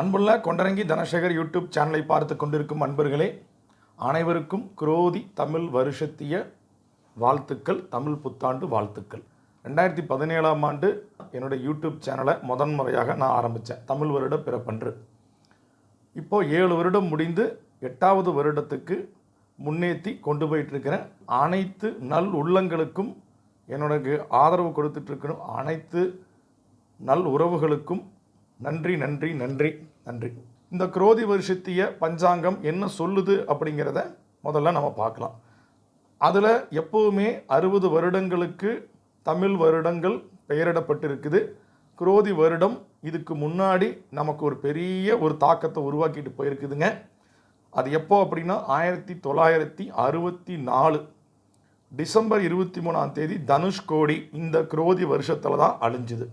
அன்புள்ள கொண்டரங்கி தனசேகர் யூடியூப் சேனலை பார்த்து கொண்டிருக்கும் அன்பர்களே அனைவருக்கும் குரோதி தமிழ் வருஷத்திய வாழ்த்துக்கள் தமிழ் புத்தாண்டு வாழ்த்துக்கள். ரெண்டாயிரத்தி பதினேழாம் ஆண்டு என்னுடைய யூடியூப் சேனலை முதன்முறையாக நான் ஆரம்பித்தேன் தமிழ் வருட பிறப்பன்று. இப்போ ஏழு வருடம் முடிந்து எட்டாவது வருடத்துக்கு முன்னேற்றி கொண்டு போயிட்டுருக்கிறேன். அனைத்து நல் உள்ளங்களுக்கும் என்னோட ஆதரவு கொடுத்துட்ருக்கணும் அனைத்து நல் உறவுகளுக்கும் நன்றி நன்றி நன்றி நன்றி. இந்த குரோதி வருஷத்திய பஞ்சாங்கம் என்ன சொல்லுது அப்படிங்கிறத முதல்ல நம்ம பார்க்கலாம். அதில் எப்போவுமே அறுபது வருடங்களுக்கு தமிழ் வருடங்கள் பெயரிடப்பட்டிருக்குது. குரோதி வருடம் இதுக்கு முன்னாடி நமக்கு ஒரு பெரிய ஒரு தாக்கத்தை உருவாக்கிட்டு போயிருக்குதுங்க. அது எப்போ அப்படின்னா ஆயிரத்தி தொள்ளாயிரத்தி அறுபத்தி நாலு. டிசம்பர் இருபத்தி மூணாம் தேதி தனுஷ்கோடி இந்த குரோதி வருஷத்தில் தான் அழிஞ்சுது.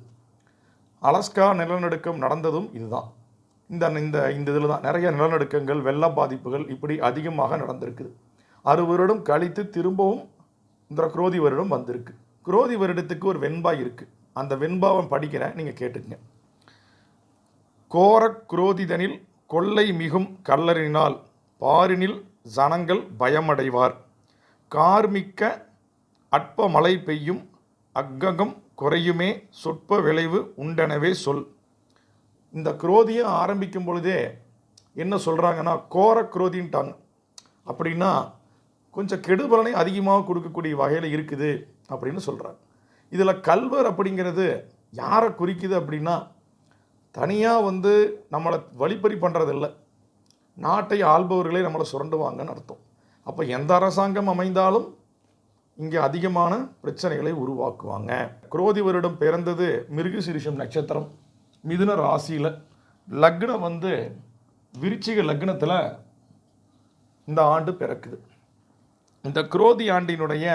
அலஸ்கா நிலநடுக்கம் நடந்ததும் இதுதான். இந்த இந்த இந்த இதில் தான் நிறைய நிலநடுக்கங்கள் வெள்ள பாதிப்புகள் இப்படி அதிகமாக நடந்திருக்குது அறுபது வருடம் கழித்து திரும்பவும் இந்த குரோதி வருடம் வந்திருக்கு. குரோதி வருடத்துக்கு ஒரு வெண்பாய் இருக்குது அந்த வெண்பாவை படிக்கிறேன் நீங்கள் கேட்டுக்கங்க. கோர குரோதிதனில் கொள்ளை மிகும் கல்லறினால் பாரினில் ஜனங்கள் பயமடைவார். கார்மிக்க அற்ப மழை பெய்யும் அக்ககம் குறையுமே சொற்ப விளைவு உண்டெனவே சொல். இந்த குரோதியை ஆரம்பிக்கும் பொழுதே என்ன சொல்கிறாங்கன்னா கோர குரோதின்ட்டாங்க அப்படின்னா கொஞ்சம் கெடுபலனை அதிகமாக கொடுக்கக்கூடிய வகையில் இருக்குது அப்படின்னு சொல்கிறாங்க இதில் கல்வர் அப்படிங்கிறது யாரை குறிக்குது அப்படின்னா தனியாக வந்து நம்மளை வழிப்பறி பண்ணுறதில்ல நாட்டை ஆள்பவர்களே நம்மளை சுரண்டுவாங்கன்னு அர்த்தம். அப்போ எந்த அரசாங்கம் அமைந்தாலும் இங்கே அதிகமான பிரச்சனைகளை உருவாக்குவாங்க. குரோதி வருடம் பிறந்தது மிருகசிரிஷம் நட்சத்திரம் மிதுன ராசியில். லக்னம் வந்து விருச்சிக லக்னத்தில் இந்த ஆண்டு பிறக்குது. இந்த குரோதி ஆண்டினுடைய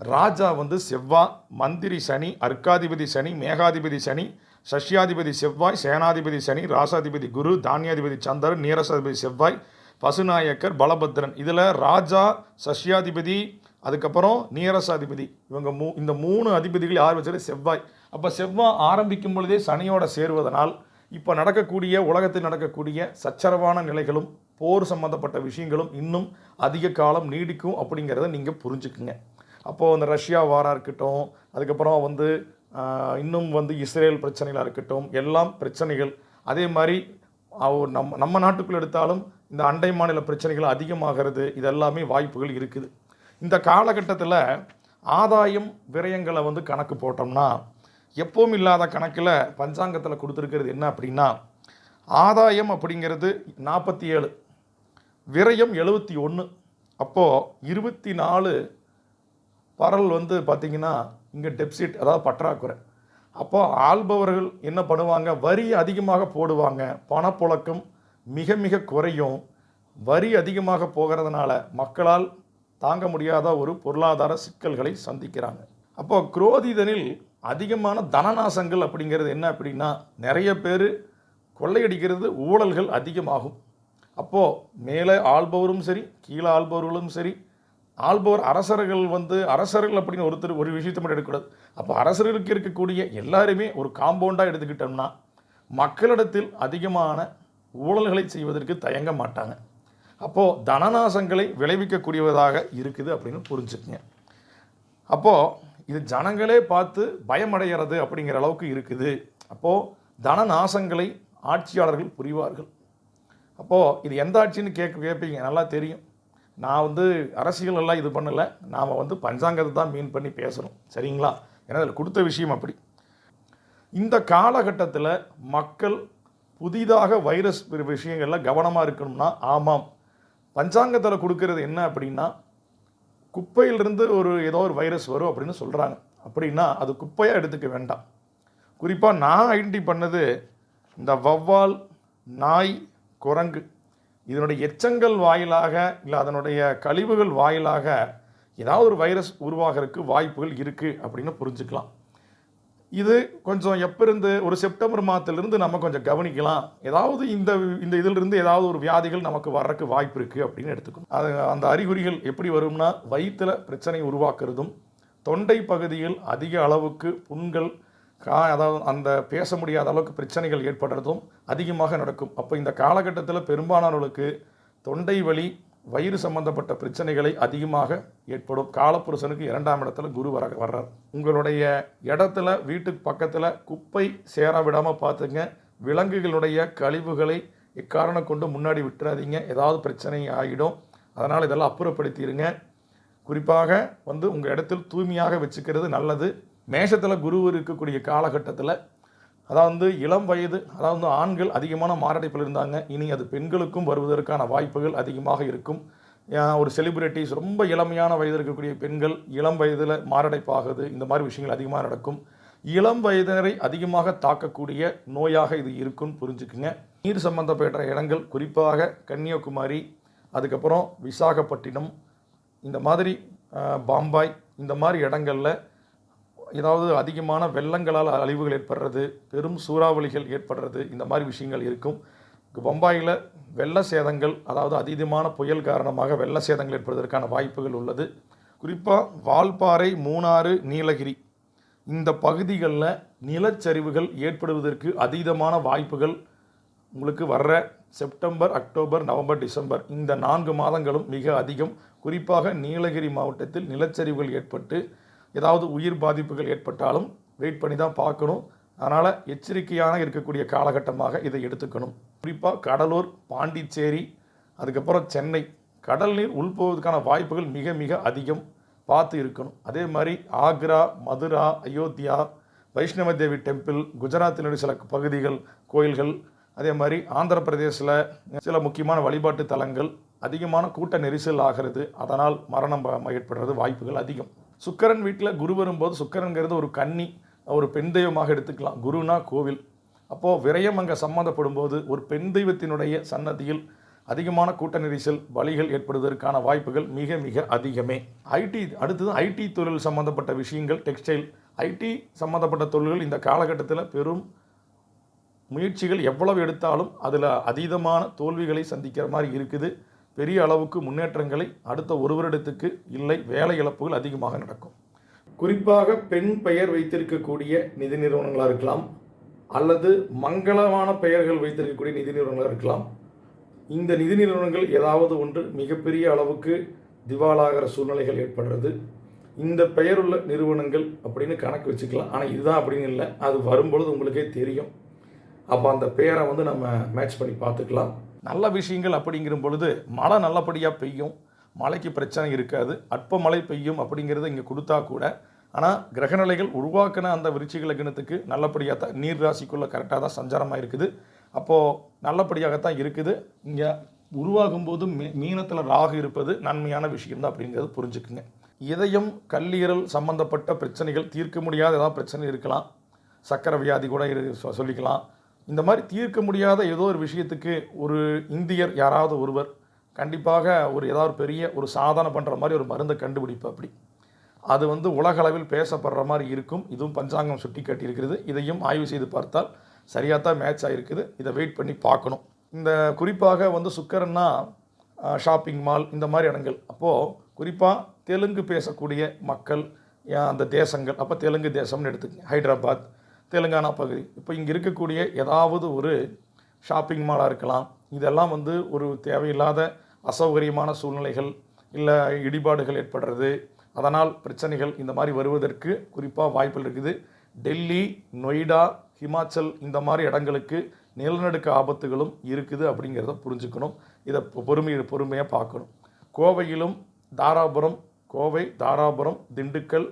ராஜா வந்து செவ்வாய் மந்திரி சனி அர்க்காதிபதி சனி மேகாதிபதி சனி சஷ்யாதிபதி செவ்வாய் சேனாதிபதி சனி ராசாதிபதி குரு தானியாதிபதி சந்திரன் நீரசாதிபதி செவ்வாய் பசுநாயக்கர் பலபத்ரன். இதில் ராஜா சஷ்யாதிபதி அதுக்கப்புறம் நீரசாதிபதி. இவங்க மூ இந்த மூணு அதிபதிகள் யார் வச்சது செவ்வாய். அப்போ செவ்வாய் ஆரம்பிக்கும் பொழுதே சனியோட சேருவதனால் இப்போ நடக்கக்கூடிய உலகத்தில் நடக்கக்கூடிய சச்சரவான நிலைகளும் போர் சம்பந்தப்பட்ட விஷயங்களும் இன்னும் அதிக காலம் நீடிக்கும் அப்படிங்கிறத நீங்கள் புரிஞ்சுக்குங்க. அப்போது அந்த ரஷ்யா வாராக இருக்கட்டும் அதுக்கப்புறம் வந்து இன்னும் வந்து இஸ்ரேல் பிரச்சனைகளாக இருக்கட்டும் எல்லாம் பிரச்சனைகள். அதே மாதிரி அவ- நம்ம நம்ம நாட்டுக்குள் எடுத்தாலும் இந்த அண்டை மாநில பிரச்சனைகள் அதிகமாகிறது இதெல்லாமே வாய்ப்புகள் இருக்குது. இந்த காலகட்டத்தில் ஆதாயம் விரயங்களை வந்து கணக்கு போட்டோம்னா எப்பவும் இல்லாத கணக்கில் பஞ்சாங்கத்தில் கொடுத்துருக்கிறது என்ன அப்படின்னா ஆதாயம் அப்படிங்கிறது நாற்பத்தி ஏழு விரயம் எழுபத்தி ஒன்று அப்போது இருபத்தி நாலு பரல் வந்து பார்த்திங்கன்னா இங்கே டெப்சிட் அதாவது பற்றாக்குறை. அப்போ ஆள்பவர்கள் என்ன பண்ணுவாங்க? வரி அதிகமாக போடுவாங்க. பணப்புழக்கம் மிக மிக குறையும். வரி அதிகமாக போகிறதுனால மக்களால் தாங்க முடியாத ஒரு பொருளாதார சிக்கல்களை சந்திக்கிறாங்க. அப்போ குரோதிதனில் அதிகமான தனநாசங்கள் அப்படிங்கிறது என்ன அப்படின்னா நிறைய பேர் கொள்ளையடிக்கிறது ஊழல்கள் அதிகமாகும். அப்போது மேலே ஆள்பவரும் சரி கீழே ஆள்பவர்களும் சரி ஆள்பவர் அரசர்கள் வந்து அரசர்கள் அப்படின்னு ஒருத்தர் ஒரு விஷயத்தை மட்டும் எடுக்கக்கூடாது. அப்போ அரசர்களுக்கு இருக்கக்கூடிய எல்லாருமே ஒரு காம்பவுண்டாக எடுத்துக்கிட்டோம்னா மக்களிடத்தில் அதிகமான ஊழல்களை செய்வதற்கு தயங்க மாட்டாங்க. அப்போது தனநாசங்களை விளைவிக்கக்கூடியவதாக இருக்குது அப்படின்னு புரிஞ்சுக்குங்க. அப்போது இது ஜனங்களே பார்த்து பயமடைகிறது அப்படிங்கிற அளவுக்கு இருக்குது. அப்போது தனநாசங்களை ஆட்சியாளர்கள் புரிவார்கள். அப்போது இது எந்த ஆட்சின்னு கேட்க கேட்பீங்க நல்லா தெரியும். நான் வந்து அரசியல் எல்லாம் இது பண்ணலை. நாம் வந்து பஞ்சாங்கத்தை தான் மீன் பண்ணி பேசுகிறோம் சரிங்களா? ஏன்னா அதில் கொடுத்த விஷயம் அப்படி. இந்த காலகட்டத்தில் மக்கள் புதிதாக வைரஸ் விஷயங்களில் கவனமாக இருக்கணும்னா ஆமாம். பஞ்சாங்கத்தில் கொடுக்கறது என்ன அப்படின்னா குப்பையிலிருந்து ஒரு ஏதோ ஒரு வைரஸ் வரும் அப்படின்னு சொல்கிறாங்க அப்படின்னா அது குப்பையாக எடுத்துக்க வேண்டாம். குறிப்பாக நான் ஐடென்டி பண்ணது இந்த வவ்வால் நாய் குரங்கு. இதனுடைய எச்சங்கள் வாயிலாக இல்லை அதனுடைய கழிவுகள் வாயிலாக ஏதாவது ஒரு வைரஸ் உருவாகிறதுக்கு வாய்ப்புகள் இருக்குது அப்படின்னு புரிஞ்சுக்கலாம். இது கொஞ்சம் எப்போருந்து ஒரு செப்டம்பர் மாதத்திலிருந்து நம்ம கொஞ்சம் கவனிக்கலாம். ஏதாவது இந்த இந்த இதிலிருந்து ஏதாவது ஒரு வியாதிகள் நமக்கு வர்றதுக்கு வாய்ப்பு இருக்குது அப்படின்னு எடுத்துக்கணும். அது அந்த அறிகுறிகள் எப்படி வரும்னா வயிற்றில் பிரச்சனை உருவாக்குறதும் தொண்டை பகுதியில் அதிக அளவுக்கு புண்கள் கா அதாவது அந்த பேச முடியாத அளவுக்கு பிரச்சனைகள் ஏற்படுறதும் அதிகமாக நடக்கும். அப்போ இந்த காலகட்டத்தில் பெரும்பாலானவர்களுக்கு தொண்டை வலி வயிறு சம்பந்தப்பட்ட பிரச்சனைகளை அதிகமாக ஏற்படும். காலப்புருஷனுக்கு இரண்டாம் இடத்துல குரு வர வர்றார். உங்களுடைய இடத்துல வீட்டுக்கு பக்கத்தில் குப்பை சேர விடாமல் பார்த்துங்க. விலங்குகளுடைய கழிவுகளை எக்காரணம் கொண்டு முன்னாடி விட்டுறாதீங்க. ஏதாவது பிரச்சனை ஆகிடும். அதனால் இதெல்லாம் அப்புறப்படுத்திடுங்க குறிப்பாக வந்து உங்கள் இடத்தில் தூய்மையாக வச்சுக்கிறது நல்லது. மேஷத்தில் குரு இருக்கக்கூடிய காலகட்டத்தில் அதாவது இளம் வயது அதாவது ஆண்கள் அதிகமான மாரடைப்பில் இருந்தாங்க. இனி அது பெண்களுக்கும் வருவதற்கான வாய்ப்புகள் அதிகமாக இருக்கும். ஒரு செலிபிரிட்டிஸ் ரொம்ப இளமையான வயது இருக்கக்கூடிய பெண்கள் இளம் வயதில் மாரடைப்பாகுது இந்த மாதிரி விஷயங்கள் அதிகமாக நடக்கும். இளம் வயதினரை அதிகமாக தாக்கக்கூடிய நோயாக இது இருக்குன்னு புரிஞ்சுக்குங்க. நீர் சம்பந்தப்பட்ட இடங்கள் குறிப்பாக கன்னியாகுமரி அதுக்கப்புறம் விசாகப்பட்டினம் இந்த மாதிரி பாம்பாய் இந்த மாதிரி இடங்களில் ஏதாவது அதிகமான வெள்ளங்களால் அழிவுகள் ஏற்படுறது பெரும் சூறாவளிகள் ஏற்படுறது இந்த மாதிரி விஷயங்கள் இருக்கும். பம்பாயில் வெள்ள சேதங்கள் அதாவது அதீதமான புயல் காரணமாக வெள்ள சேதங்கள் ஏற்படுவதற்கான வாய்ப்புகள் உள்ளது. குறிப்பாக வால்பாறை மூணாறு நீலகிரி இந்த பகுதிகளில் நிலச்சரிவுகள் ஏற்படுவதற்கு அதீதமான வாய்ப்புகள் உங்களுக்கு வர்ற செப்டம்பர் அக்டோபர் நவம்பர் டிசம்பர் இந்த நான்கு மாதங்களும் மிக அதிகம். குறிப்பாக நீலகிரி மாவட்டத்தில் நிலச்சரிவுகள் ஏற்பட்டு ஏதாவது உயிர் பாதிப்புகள் ஏற்பட்டாலும் வெயிட் பண்ணி தான் பார்க்கணும். அதனால் எச்சரிக்கையாக இருக்கக்கூடிய காலகட்டமாக இதை எடுத்துக்கணும். குறிப்பாக கடலூர் பாண்டிச்சேரி அதுக்கப்புறம் சென்னை. கடல் நீர் உள்போவதற்கான வாய்ப்புகள் மிக மிக அதிகம் பார்த்து இருக்கணும். அதே மாதிரி ஆக்ரா மதுரா அயோத்தியா வைஷ்ணவ தேவி டெம்பிள் குஜராத்தினுடைய சில பகுதிகள் கோயில்கள் அதே மாதிரி ஆந்திர பிரதேசில் சில முக்கியமான வழிபாட்டு தலங்கள் அதிகமான கூட்ட நெரிசல் ஆகிறது. அதனால் மரணம் ஏற்படுறது வாய்ப்புகள் அதிகம். சுக்கரன் வீட்டில் குரு வரும்போது சுக்கிரன்கிறது ஒரு கன்னி ஒரு பெண் தெய்வமாக எடுத்துக்கலாம். குருனா கோவில். அப்போது விரயம் அங்கே சம்மந்தப்படும் போது ஒரு பெண் தெய்வத்தினுடைய சன்னதியில் அதிகமான கூட்ட நெரிசல் வழிகள் ஏற்படுவதற்கான வாய்ப்புகள் மிக மிக அதிகமே. ஐடி அடுத்தது ஐடி தொழில் சம்மந்தப்பட்ட விஷயங்கள் டெக்ஸ்டைல் ஐடி சம்மந்தப்பட்ட தொழில்கள் இந்த காலகட்டத்தில் பெரும் முயற்சிகள் எவ்வளவு எடுத்தாலும் அதில் அதீதமான தோல்விகளை சந்திக்கிற மாதிரி இருக்குது. பெரிய அளவுக்கு முன்னேற்றங்களை அடுத்த ஒரு வருடத்துக்கு இல்லை வேலை இழப்புகள் அதிகமாக நடக்கும். குறிப்பாக பெண் பெயர் வைத்திருக்கக்கூடிய நிதி நிறுவனங்களாக இருக்கலாம் அல்லது மங்களமான பெயர்கள் வைத்திருக்கக்கூடிய நிதி நிறுவனங்களாக இருக்கலாம். இந்த நிதி நிறுவனங்கள் ஏதாவது ஒன்று மிகப்பெரிய அளவுக்கு திவாலாகிற சூழ்நிலைகள் ஏற்படுறது. இந்த பெயருள்ள நிறுவனங்கள் அப்படின்னு கணக்கு வச்சுக்கலாம். ஆனால் இதுதான் அப்படின்னு இல்லை. அது வரும்பொழுது உங்களுக்கே தெரியும். அப்போ அந்த பெயரை வந்து நம்ம மேட்ச் பண்ணி பார்த்துக்கலாம். நல்ல விஷயங்கள் அப்படிங்கிற பொழுது மழை நல்லபடியாக பெய்யும். மழைக்கு பிரச்சனை இருக்காது. அற்ப மழை பெய்யும் அப்படிங்கிறத இங்கே கொடுத்தா கூட ஆனால் கிரகநிலைகள் உருவாக்கின அந்த விருச்சிக லக்னத்துக்கு நல்லபடியாக தான் நீர் ராசிக்குள்ளே கரெக்டாக தான் சஞ்சாரமாக இருக்குது. அப்போது நல்லபடியாகத்தான் இருக்குது. இங்கே உருவாகும் போது மீ மீனத்தில் ராகு இருப்பது நன்மையான விஷயம்தான் அப்படிங்கிறது புரிஞ்சுக்குங்க. இதயம் கல்லீரல் சம்பந்தப்பட்ட பிரச்சனைகள் தீர்க்க முடியாத ஏதாவது பிரச்சனை இருக்கலாம். சக்கரை வியாதி கூட இரு சொல்லிக்கலாம். இந்த மாதிரி தீர்க்க முடியாத ஏதோ ஒரு விஷயத்துக்கு ஒரு இந்தியர் யாராவது ஒருவர் கண்டிப்பாக ஒரு ஏதாவது பெரிய ஒரு சாதனை பண்ணுற மாதிரி ஒரு மருந்தை கண்டுபிடிப்பு அப்படி. அது வந்து உலகளவில் பேசப்படுற மாதிரி இருக்கும். இதுவும் பஞ்சாங்கம் சுட்டி காட்டியிருக்கிறது. இதையும் ஆய்வு செய்து பார்த்தால் சரியாக தான் மேட்ச் ஆகிருக்குது இதை வெயிட் பண்ணி பார்க்கணும். இந்த குறிப்பாக வந்து சுக்கரன்னா ஷாப்பிங் மால் இந்த மாதிரி இடங்கள். அப்போது குறிப்பாக தெலுங்கு பேசக்கூடிய மக்கள் அந்த தேசங்கள். அப்போ தெலுங்கு தேசம்னு எடுத்துக்கங்க. ஹைதராபாத் தெலுங்கானா பகுதி. இப்போ இங்கே இருக்கக்கூடிய ஏதாவது ஒரு ஷாப்பிங் மாலாக இருக்கலாம். இதெல்லாம் வந்து ஒரு தேவையில்லாத அசௌகரியமான சூழ்நிலைகள் இல்லை இடிபாடுகள் ஏற்படுறது. அதனால் பிரச்சனைகள் இந்த மாதிரி வருவதற்கு குறிப்பாக வாய்ப்புகள் இருக்குது. டெல்லி நொய்டா ஹிமாச்சல் இந்த மாதிரி இடங்களுக்கு நிலநடுக்க ஆபத்துகளும் இருக்குது அப்படிங்கிறத புரிஞ்சுக்கணும். இதை பொறுமை பொறுமையாக பார்க்கணும். கோவையிலும் தாராபுரம் கோவை தாராபுரம் திண்டுக்கல்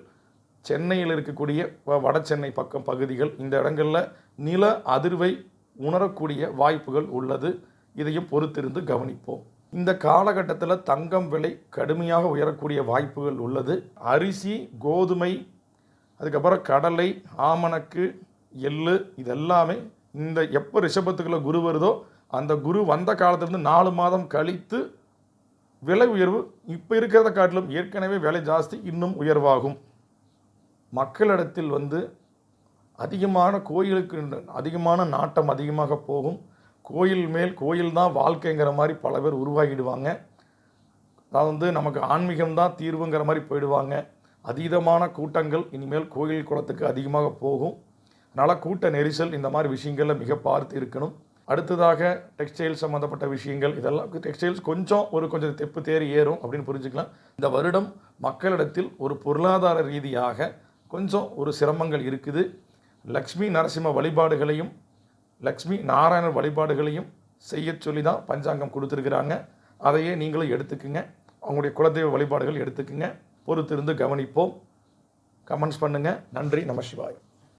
சென்னையில் இருக்கக்கூடிய வ- வட சென்னை பக்கம் பகுதிகள் இந்த இடங்களில் நில அதிர்வை உணரக்கூடிய வாய்ப்புகள் உள்ளது. இதையும் பொறுத்திருந்து கவனிப்போம். இந்த காலகட்டத்தில் தங்கம் விலை கடுமையாக உயரக்கூடிய வாய்ப்புகள் உள்ளது. அரிசி கோதுமை அதுக்கப்புறம் கடலை ஆமணக்கு எள்ளு இதெல்லாமே இந்த எப்போ ரிஷபத்துக்குள்ளே குரு வருதோ அந்த குரு வந்த காலத்திலேருந்து நாலு மாதம் கழித்து விலை உயர்வு இப்போ இருக்கிறத காட்டிலும் ஏற்கனவே விலை ஜாஸ்தி இன்னும் உயர்வாகும். மக்களிடத்தில் வந்து அதிகமான கோயிலுக்கு அதிகமான நாட்டம் அதிகமாக போகும். கோயில் மேல் கோயில் தான் வாழ்க்கைங்கிற மாதிரி பல பேர் உருவாகிடுவாங்க. அதாவது வந்து நமக்கு ஆன்மீகம் தான் தீர்வுங்கிற மாதிரி போயிடுவாங்க. அதீதமான கூட்டங்கள் இனிமேல் கோயில் குளத்துக்கு அதிகமாக போகும். அதனால் கூட்ட நெரிசல் இந்த மாதிரி விஷயங்களில் மிக பார்த்து இருக்கணும். அடுத்ததாக டெக்ஸ்டைல்ஸ் சம்மந்தப்பட்ட விஷயங்கள் இதெல்லாம் டெக்ஸ்டைல்ஸ் கொஞ்சம் ஒரு கொஞ்சம் தெப்பு தேறி ஏறும் அப்படின்னு புரிஞ்சுக்கலாம். இந்த வருடம் மக்களிடத்தில் ஒரு பொருளாதார ரீதியாக கொஞ்சம் ஒரு சிரமங்கள் இருக்குது. லக்ஷ்மி நரசிம்ம வழிபாடுகளையும் லக்ஷ்மி நாராயணர் வழிபாடுகளையும் செய்ய சொல்லி தான் பஞ்சாங்கம் கொடுத்துருக்குறாங்க. அதையே நீங்களும் எடுத்துக்குங்க. அவங்களுடைய குலதெய்வ வழிபாடுகள் எடுத்துக்குங்க. பொறுத்திருந்து கவனிப்போம். கமெண்ட்ஸ் பண்ணுங்கள் நன்றி. நம சிவாயம்